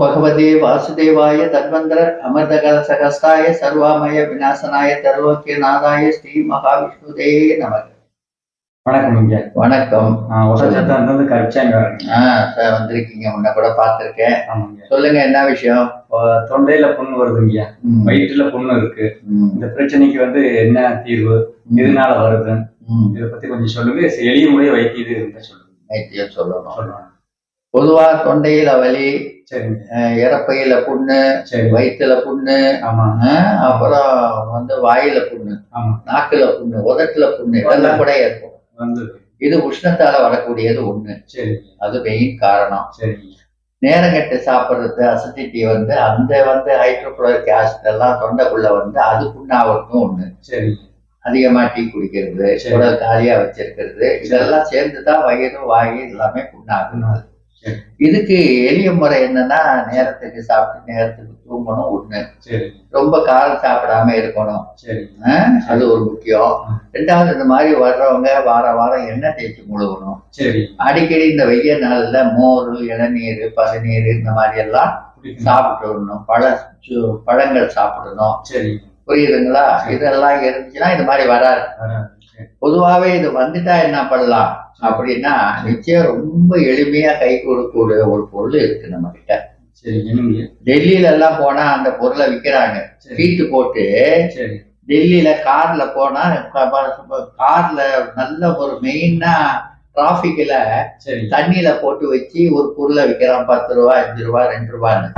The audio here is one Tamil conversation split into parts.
பகவதே வாசுதேவாய தன்வந்திர அமிர்தகர சகஸ்தாய சர்வாமய விநாசனாய தர்வோக்கிய நாதாய ஸ்ரீ மகாவிஷ்ணுதே நமக வணக்கம். வணக்கம் இருந்து கரிச்சாங்க சார் வந்திருக்கீங்க முன்ன கூட பார்த்திருக்கேன். சொல்லுங்க என்ன விஷயம்? தொண்டையில புண்ணு வருதுங்கய்யா ம், வயிற்றுல புண்ணு இருக்கு. இந்த பிரச்சனைக்கு வந்து என்ன தீர்வு? எதனால வருது. இதை பத்தி கொஞ்சம் சொல்லுங்க. எளிய முறையை வைத்தியது இருந்தா சொல்லுங்க. வைத்தியம் சொல்லணும். சொல்லுவாங்க பொதுவா தொண்டையில வலி இறப்பையில புண்ணு சரி. வயிற்றுல புண்ணு அப்புறம் வந்து வாயில புண்ணு நாக்குல புண்ணு உதட்டுல புண்ணு இதெல்லாம் கூட ஏற்படும். வந்து இது உஷ்ணத்தால வரக்கூடியது ஒண்ணு. அது மெயின் காரணம். நேரங்கட்டு சாப்பிட்றது அசிடிட்டி வந்து அந்த வந்து ஹைட்ரோக்ளோரிக் ஆசிட் எல்லாம் தொண்டைக்குள்ள வந்து அது புண்ணாவதும் ஒண்ணு. அதிகமா டீ குடிக்கிறது. உடல் காலியா வச்சிருக்கிறது இதெல்லாம் சேர்ந்துதான் வயிறு வாயு எல்லாமே புண்ணாகும் சரி. இதுக்கு எளிய முறை என்னன்னா நேரத்துக்கு சாப்பிட்டு நேரத்துக்கு தூங்கணும் ஒண்ணு ரொம்ப காரம் சாப்பிடாம இருக்கணும். அது ஒரு முக்கியம். ரெண்டாவது இந்த மாதிரி வர்றவங்க வார வாரம் எண்ணெய் தேய்ச்சி முழுகணும். சரி. அடிக்கடி இந்த வெய்ய நாள்ல மோர் இளநீர் பதநீர் இந்த மாதிரி எல்லாம். சாப்பிட்டு வரணும். பழ பழங்கள் சாப்பிடணும். புரியுதுங்களா? இதெல்லாம் இருந்துச்சுன்னா இது மாதிரி வராது. பொதுவாவே இது வந்துட்டா என்ன பண்ணலாம்? அப்படின்னா நிச்சயம் ரொம்ப எளிமையா கை கொடுக்கக்கூடிய ஒரு பொருள் இருக்கு நம்ம கிட்ட டெல்லியில எல்லாம் போனா அந்த பொருளை விக்கிறாங்க. சரி. சீட்டு போட்டு சரி. டெல்லியில கார்ல போனா கார்ல நல்ல ஒரு மெயினா டிராபிக்ல தண்ணியில போட்டு வச்சு ஒரு பொருளை விக்கிறான் பத்து ரூபா அஞ்சு ரூபா ரெண்டு ரூபான்னு.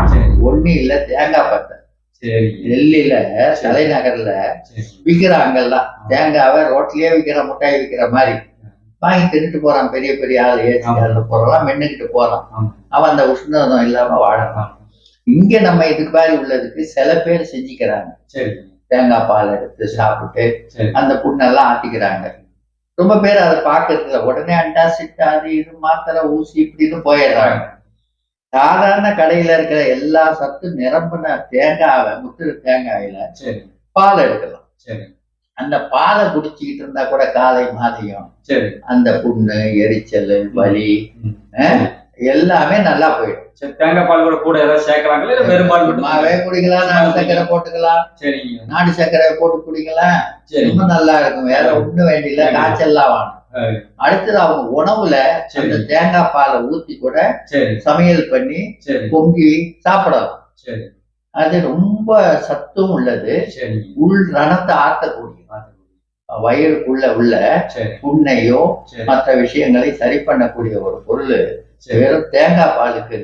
ஒண்ணு இல்ல தேங்காய் பத்தை. டெல்லியில தலைநகர்ல சரி. விக்கிறாங்கெல்லாம் தேங்காவை ரோட்லயே விக்கிற முட்டாய் விக்கிற மாதிரி. வாங்கி தின்னுட்டு போறான் பெரிய பெரிய ஆள். ஏசி. காரில் போறான் மென்னுக்கிட்டு போறான். அவன் அந்த உஷ்ணம் இல்லாம வாழறான். இங்க நம்ம இதுக்கு மாதிரி உள்ளதுக்கு சில பேர் செஞ்சுக்கிறாங்க. சரி. தேங்காய் பால் எடுத்து சாப்பிட்டு அந்த புண்ணெல்லாம் ஆட்டிக்கிறாங்க. ரொம்ப பேர் அதை பார்க்கறதுல உடனே அண்டாசிட் அது இது மாத்திரை ஊசி இப்படின்னு போயிடுறாங்க. சாதாரண கடையில இருக்கிற எல்லா சத்தும் நிரம்பின தேங்காவை முத்திர தேங்காயில சரி. பால் எடுக்கலாம். சரி. அந்த பாலை குடிச்சிக்கிட்டு இருந்தா கூட காலை மாதிரியும் சரி. அந்த புண்ணு எரிச்சல் வலி எல்லாமே நல்லா போயிடும். சரி தேங்காய் பால் கூட கூட ஏதாவது சேர்க்கறாங்களா? இல்ல வெறும் பால் மாவே குடிக்கலாம் நாடு சர்க்கரை போட்டுக்கலாம். சரிங்க. நாடு சர்க்கரை போட்டு குடிக்கலாம். சரி. ரொம்ப நல்லா இருக்கும். வேற ஒண்ணும் வேண்டியல காய்ச்சல்லாம் அஹ், அடுத்தது அவங்க உணவுல அந்த தேங்காய் பாலை ஊத்தி கூட சமையல் பண்ணி பொங்கி சாப்பிடலாம். சரி. அது ரொம்ப சத்தும் உள்ளது. உள் ரணத்தை ஆற்றக்கூடிய வயிறுக்குள்ள உள்ள புண்ணையோ மற்ற விஷயங்களை சரி பண்ணக்கூடிய ஒரு பொருள். வெறும் தேங்காய் பாலுக்கு.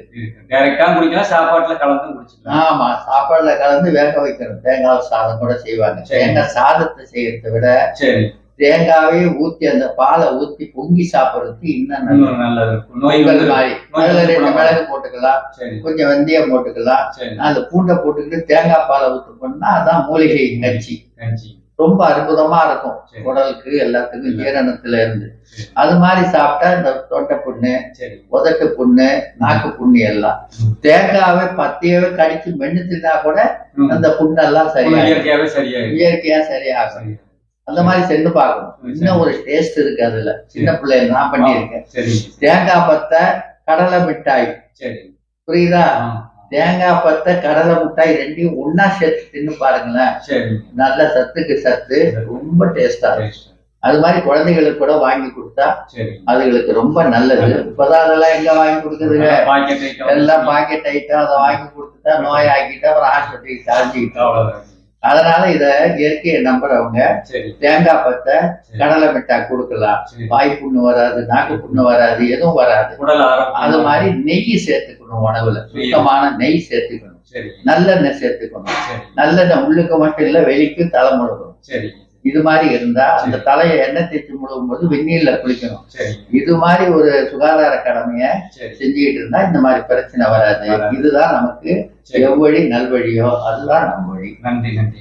டைரக்டா குடிக்கலாம் சாப்பாட்டுல கலந்து குடிச்சுக்கலாம். ஆமா. சாப்பாடுல கலந்து வேக வைக்கணும். தேங்காய் சாதம் கூட செய்வாங்க. தேங்காய் சாதத்தை செய்யறதை விட சரி. தேங்காவே ஊத்தி அந்த பாலை ஊத்தி பொங்கி சாப்பிடுறதுக்கு இன்னும் நல்லது. இருக்கும் மாதிரி. அதுல ரெண்டு. மிளகு போட்டுக்கலாம். சரி. கொஞ்சம் வெந்தயம் போட்டுக்கலாம். அந்த பூண்டை போட்டுக்கிட்டு தேங்காய் பாலை ஊத்து பண்ணா அதான் மூலிகை கஞ்சி. ரொம்ப அற்புதமா இருக்கும். உடலுக்கு எல்லாத்துக்கும் ஜீரணத்துல இருந்து. அது மாதிரி சாப்பிட்டா இந்த தொண்டை புண்ணு சரி. உதட்டு புண்ணு நாக்கு புண்ணு எல்லாம். தேங்காவை பத்தியவே கடிச்சு மென்னு தின்னா கூட. அந்த புண்ணெல்லாம் இயற்கையாவே சரியாயிடும். இயற்கையா சரியாகும். சரி அந்த மாதிரி சென்று பார்க்கணும். இன்னும் ஒரு டேஸ்ட் இருக்கு அதுல. சின்ன பிள்ளைங்க நான் பண்ணியிருக்கேன். தேங்காய் பத்தை கடலை மிட்டாய். சரி. புரியுதா? தேங்காய் பத்தை கடலை மிட்டாய் ரெண்டையும் ஒண்ணா சேர்த்து தின்னு பாருங்களேன். சரி. நல்ல சத்துக்கு சத்து ரொம்ப டேஸ்டா இருக்கும். அது மாதிரி குழந்தைகளுக்கு கூட வாங்கி கொடுத்தா அதுகளுக்கு ரொம்ப நல்லது. இப்பதான் அதெல்லாம் எங்க வாங்கி கொடுக்குதுங்க? எல்லாம் பாக்கெட் ஐட்டம் அதை வாங்கி கொடுத்துட்டா நோய் ஆக்கிட்டா அப்புறம் ஹாஸ்பிட்டலுக்கு சார்ஜிக்கிட்டோம். அதனால இத இயற்கையை நம்புறவங்க தேங்காய் பத்தை. கடலை மிட்டாய் கொடுக்கலாம். வாய் புண்ணு வராது நாக்கு புண்ணு வராது எதுவும் வராது. அது மாதிரி நெய் சேர்த்துக்கணும் உணவுல. சுத்தமான நெய் சேர்த்துக்கணும். சரி. நல்லெண்ணெய் சேர்த்துக்கணும். சரி. நல்லெண்ணெய் உள்ளுக்கு மட்டும் இல்ல வெளிக்கு தலை முழுகணும். சரி. இது மாதிரி இருந்தா அந்த தலையை எண்ணெய் தேய்ச்சி முழுகும் போது வெந்நீர்ல குளிக்கணும். இது மாதிரி ஒரு சுகாதார கடமைய செஞ்சுக்கிட்டு இருந்தா இந்த மாதிரி பிரச்சனை வராது. இதுதான் நமக்கு எவ்வழி நல்வழியோ அதுதான் நம் வழி நன்றி நன்றி.